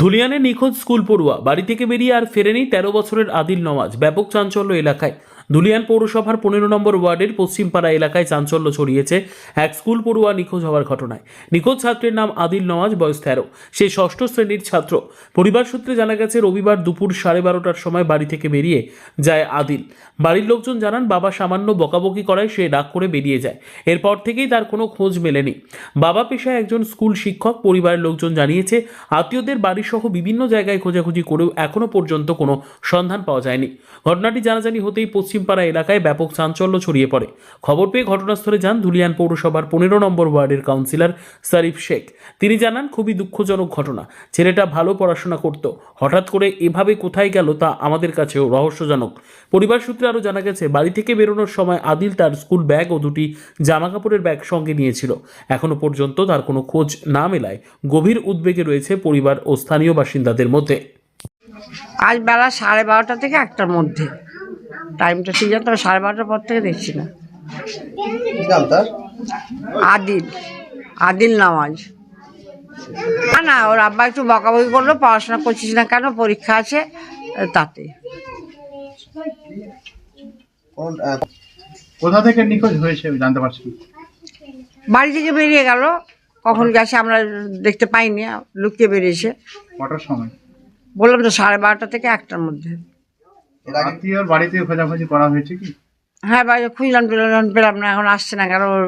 ধুলিয়ানে নিখোঁজ স্কুল পড়ুয়া, বাড়ি থেকে বেরিয়ে আর ফেরেনি তেরো বছরের আদিল নওয়াজ, ব্যাপক চাঞ্চল্য এলাকায়। ধুলিয়ান পৌরসভার পনেরো নম্বর ওয়ার্ডের পশ্চিমপাড়া এলাকায় চাঞ্চল্য ছড়িয়েছে এক স্কুল পড়ুয়া নিখোঁজ হওয়ার ঘটনায়। নিখোঁজ ছাত্রের নাম আদিল নওয়াজ, বয়স তেরো। সে ষষ্ঠ শ্রেণির ছাত্র। পরিবার সূত্রে জানা গেছে, রবিবার দুপুর সাড়ে বারোটার সময় বাড়ি থেকে বেরিয়ে যায় আদিল। বাড়ির লোকজন জানান, বাবা সামান্য বকাবকি করায় সে ডাক করে বেরিয়ে যায়। এরপর থেকেই তার কোনো খোঁজ মেলেনি। বাবা পেশায় একজন স্কুল শিক্ষক। পরিবারের লোকজন জানিয়েছে, আত্মীয়দের বাড়িসহ বিভিন্ন জায়গায় খোঁজাখুঁজি করেও এখনও পর্যন্ত কোনো সন্ধান পাওয়া যায়নি। ঘটনাটি জানাজানি হতেই পশ্চিমপাড়া এলাকায় ব্যাপক চাঞ্চল্য ছড়িয়ে পড়ে। খবর পেয়ে ঘটনাস্থলে যান ধুলিয়ান পৌরসভার পনেরো নম্বর ওয়ার্ডের কাউন্সিলর শরীফ শেখ। তিনি জানান, খুবই দুঃখজনক ঘটনা। ছেলেটা ভালো পড়াশোনা করত। হঠাৎ করে এভাবে কোথায় গেল তা আমাদের কাছেও রহস্যজনক। পরিবার সূত্রে আরও জানা গেছে, বাড়ি থেকে বেরোনোর সময় আদিল তার স্কুল ব্যাগ ও দুটি জামা কাপড়ের ব্যাগ সঙ্গে নিয়েছিল। এখনও পর্যন্ত তার কোনো খোঁজ না মেলায় গভীর উদ্বেগে রয়েছে পরিবার ও স্থানীয় বাসিন্দাদের মধ্যে। আজ বেলা সাড়ে বারোটা থেকে একটার মধ্যে। টাইমটা ঠিক আছে তবে সাড়ে বারোটার পর থেকে দেখছি না। আদিল। আদিল নামাজ। না না ওর আব্বা একটু বকাবকি করল পড়াশোনা করছিস না কেন পরীক্ষা আছে তাতে। কোথা থেকে নিখোঁজ হয়েছে জানতে পারছি না। বাড়ি থেকে বেরিয়ে গেল কখন গেছে আমরা দেখতে পাইনি লুকিয়ে বেরিয়েছে। কটার সময়? বললাম তো সাড়ে বারোটা থেকে একটার মধ্যে। এর আগে বাড়িতে খোঁজাখুঁজি করা হয়েছে কি? হ্যাঁ খুঁজলাম পেলাম পেলাম না এখন আসছে না কারণ ওর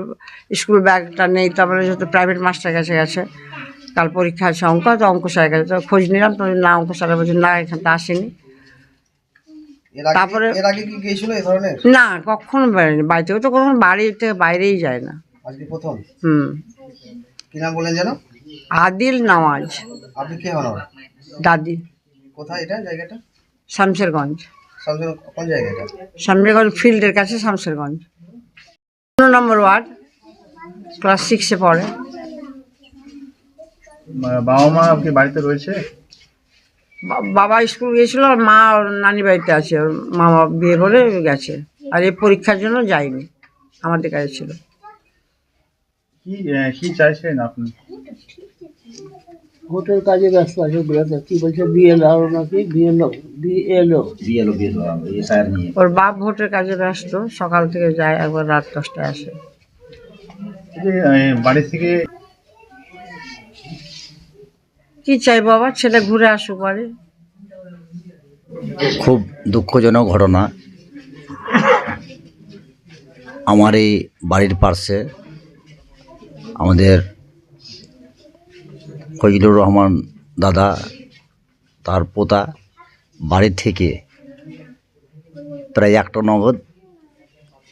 স্কুল ব্যাগটা নেই তারপরে যেহেতু প্রাইভেট মাস্টার কাছে গেছে কাল পরীক্ষা আছে অঙ্ক তো অঙ্ক স্যারের কাছে তো খোঁজ নিলাম তো না অঙ্ক স্যারের বলছে না এখান তো আসেনি তারপরে- এর আগে কি গিয়েছিল এই ধরনের? না কখনো বেরোয়নি বাড়ি থেকে তো কখনো বাড়ি থেকে বাইরেই যায় না। আজকে প্রথম? হুম। কি নাম বললেন যেন? আদিল নামাজ আপনি কে হন? দাদি। কোথায় এটা জায়গাটা? শামশেরগঞ্জ। কোন এটা? ফিল্ডের কাছে শামশেরগঞ্জ পনেরো নম্বর ওয়ার্ড ক্লাস সিক্সে পড়ে। বাবা মা কি বাড়িতে রয়েছে? বাবা স্কুল গিয়েছিল আর মা ওর নানি বাড়িতে আছে। ওর মামা বিয়ে করে গেছে। আর এই পরীক্ষার জন্য যায়নি। আমাদের কাছে ছিল। কি কি চাইছেন আপনি? ভোটের কাজে ব্যস্ত আছে বেরোতে কি বলছে বিএলআর নাকি বিএলও বিএলও ওর বাপ ভোটের কাজে ব্যস্ত সকাল থেকে যায় একবার রাত দশটায় আসে। এই বাড়ি থেকে কি চাই বাবা ছেলে ঘুরে আসুক বাড়ি। খুব দুঃখজনক ঘটনা। আমার এই বাড়ির পার্শ্বে আমাদের ফজলুর রহমান দাদা তার পোতা বাড়ি থেকে প্রায় একটা নগদ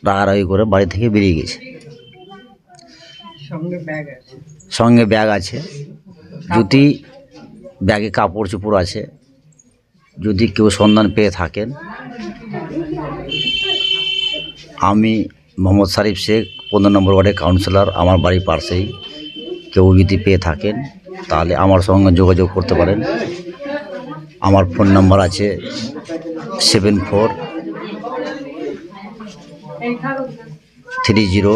রাগারাগি করে বাড়ি থেকে বেরিয়ে গেছে। সঙ্গে ব্যাগ আছে। যদি ব্যাগে কাপড় চোপড় আছে যদি কেউ সন্ধান পেয়ে থাকেন আমি মোহাম্মদ শারিফ শেখ পনেরো নম্বর ওয়ার্ডের কাউন্সিলর আমার বাড়ির পাশেই কেউ যদি পেয়ে থাকেন তাহলে আমার সঙ্গে যোগাযোগ করতে পারেন। আমার ফোন নাম্বার আছে seven four three zero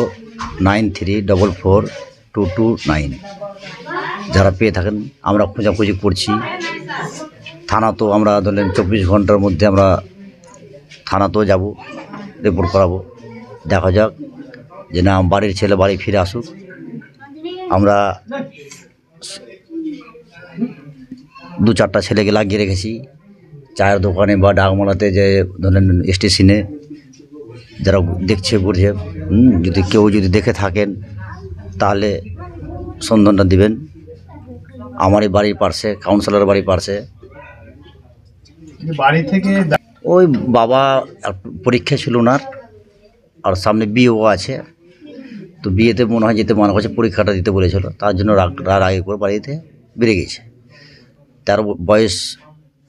nine three double four two two nine. যারা পেয়ে থাকেন, আমরা খোঁজাখুঁজি করছি। থানা তো আমরা ধরলেন চব্বিশ ঘণ্টার মধ্যে আমরা থানাতেও যাব রিপোর্ট করাবো। দেখা যাক যে না, বাড়ির ছেলে বাড়ি ফিরে আসুক। আমরা দু চারটা ছেলেকে লাগিয়ে রেখেছি। চায়ের দোকানে বা ডাকমালাতে যে ধরেন স্টেশনে যারা দেখছে হুম, যদি কেউ যদি দেখে থাকেন তাহলে সন্ধানটা দিবেন। আমার এই বাড়ির পাশে কাউন্সিলর বাড়ির পাশে যে বাড়ি থেকে ওই বাবা এক- পরীক্ষা ছিল ওনার আর সামনে বিয়েও আছে। তো বিয়েতে মনে হয় যেতে মনে করছে পরীক্ষাটা দিতে বলেছিল তার জন্য রাগ রাগ আগে করে বাড়িতে বেড়ে গেছে। তেরো বয়স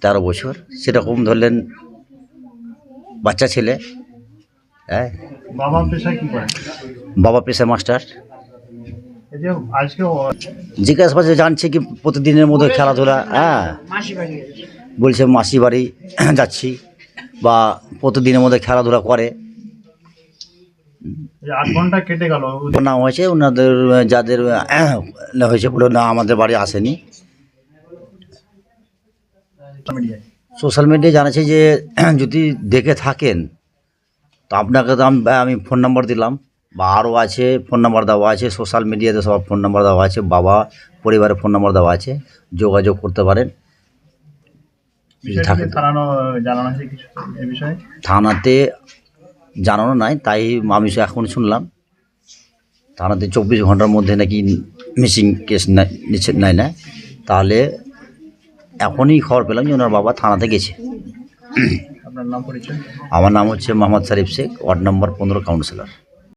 তেরো বছর। সেরকম ধরলেন বাচ্চা ছেলে। হ্যাঁ। বাবা পেশা কি করে বাবা পেশা মাস্টার। এই যে আজকে ও- জিজ্ঞাসা করছে জানছে কি প্রতিদিনের মধ্যে খেলাধুলা? হ্যাঁ। বলছে মাসি বাড়ি যাচ্ছি বা প্রতিদিনের মধ্যে খেলাধুলা করে। আট ঘণ্টা কেটে গেল। নাম হয়েছে ওনাদের যাদের হয়েছে বলে না আমাদের বাড়ি আসেনি। মিডিয়ায় সোশ্যাল মিডিয়ায় জানাচ্ছে যে যদি দেখে থাকেন তো আপনাকে তো আমি ফোন নাম্বার দিলাম। বা আরও আছে ফোন নাম্বার দেওয়া আছে সোশ্যাল মিডিয়াতে সব ফোন নাম্বার দেওয়া আছে বাবা পরিবারের ফোন নাম্বার দেওয়া আছে যোগাযোগ করতে পারেন। থানাতে জানানো নাই তাই আমি এখন শুনলাম। থানাতে চব্বিশ ঘণ্টার মধ্যে নাকি মিসিং কেস নিচ্ছে নাই না। তাহলে এখনই খবর পেলাম যে ওনার বাবা থানাতে গেছে। আপনার নাম পরিচয়? আমার নাম হচ্ছে মোহাম্মদ শরীফ শেখ ওয়ার্ড নম্বর পনেরো কাউন্সিলর।